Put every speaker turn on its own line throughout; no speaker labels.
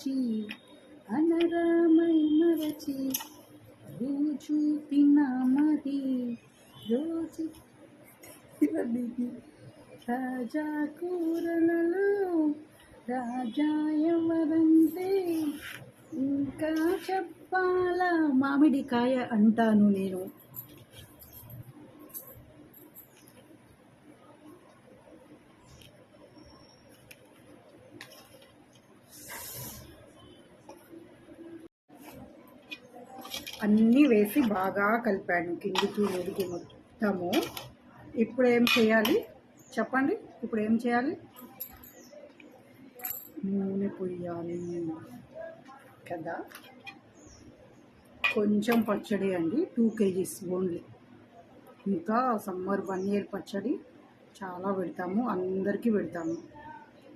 మరచి అనరామై మరచి అరువు చూపిన మరి రోజు. రాజా కూరలలో రాజా ఎవరంటే ఇంకా చెప్పాలా? మామిడికాయ అంటాను నేను. అన్నీ వేసి బాగా కలిపాను కిందికి మీదికి మొత్తము. ఇప్పుడు ఏం చేయాలి? చెప్పండి. ఇప్పుడు ఏం చేయాలి? నూనె పొయ్యాలి కదా. కొంచెం పచ్చడి అండి. Two kgs only. ఇంకా సమ్మర్ వన్ ఇయర్ పచ్చడి చాలా పెడతాము. అందరికీ పెడతాము.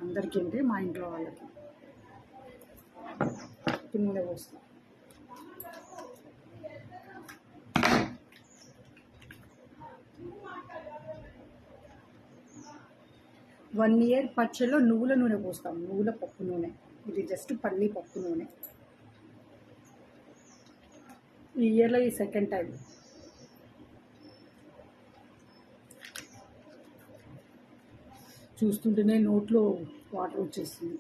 అందరికీ అంటే మా ఇంట్లో వాళ్ళకి. ఇప్పుడు నూనె పోస్తాం. వన్ ఇయర్ పచ్చడిలో నువ్వుల నూనె పోస్తాం. నువ్వుల పప్పు నూనె. ఇది జస్ట్ పల్లి పప్పు నూనె. ఈ ఇయర్లో ఈ సెకండ్ టైం చూస్తుంటేనే నోట్లో వాటర్ వచ్చేస్తుంది.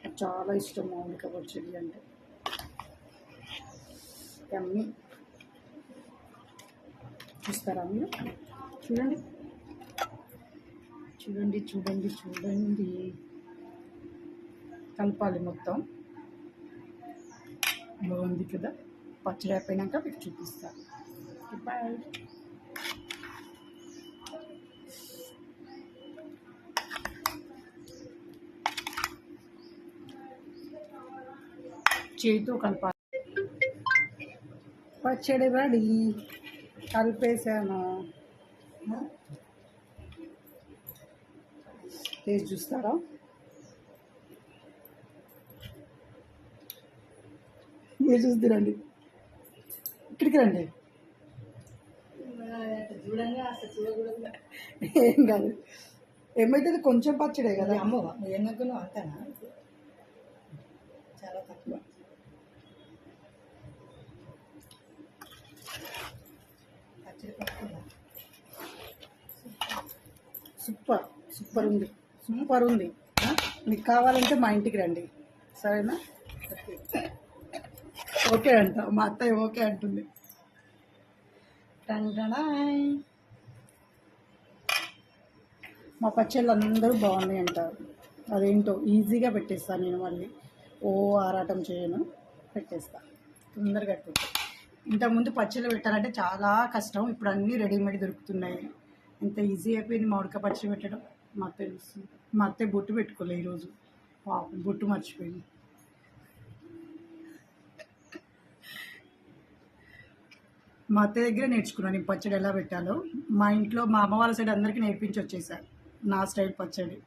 నాకు చాలా ఇష్టం మామిడికాయ పచ్చడి అంటే. ఎమ్మి. చూస్తారా మీరు? చూడండి. చూడండి చూడండి చూడండి. కలపాలి మొత్తం. బాగుంది కదా? పచ్చడి అయిపోయినాక మీకు చూపిస్తాను బాయ్ చేతితో కలపాలి. పచ్చడి రెడీ. కలిపేసాను. టేస్ట్ చూస్తారా? మీరు చూస్తురండి ఇక్కడికి రండి. ఏం కాదు. ఏమైతుంది? కొంచెం పచ్చడే కదా.
అమ్మో ఎన్నకును అంతనా? చాలా తక్కువ. పచ్చడి
సూపర్. సూపర్ ఉంది. సూపర్ ఉంది. మీకు కావాలంటే మా ఇంటికి రండి. సరేనా? ఓకే అంట. మా అత్తయ్య ఓకే అంటుంది. మా పచ్చళ్ళు అందరూ బాగున్నాయి అంటారు అదేంటో ఈజీగా పెట్టేస్తాను నేను మళ్ళీ. ఓ ఆరాటం చేయను. పెట్టేస్తా. తొందరగా అయిపోతుంది ఇంతకుముందు పచ్చళ్ళు పెట్టాలంటే చాలా కష్టం. ఇప్పుడు అన్నీ రెడీమేడ్ దొరుకుతున్నాయి. ఎంత ఈజీ అయిపోయింది మామిడికాయ పచ్చడి పెట్టడం. మా అత్తయ్య చూస్తుంది మా అత్తయ్య బొట్టు పెట్టుకోలే ఈరోజు. పాపం బొట్టు మర్చిపోయింది. మా అత్తయ్య దగ్గర నేర్చుకున్నాను నేను పచ్చడి ఎలా పెట్టాలో. మా ఇంట్లో మా అమ్మ వాళ్ళ సైడ్ అందరికీ నేర్పించి వచ్చేసాను నా స్టైల్ పచ్చడి.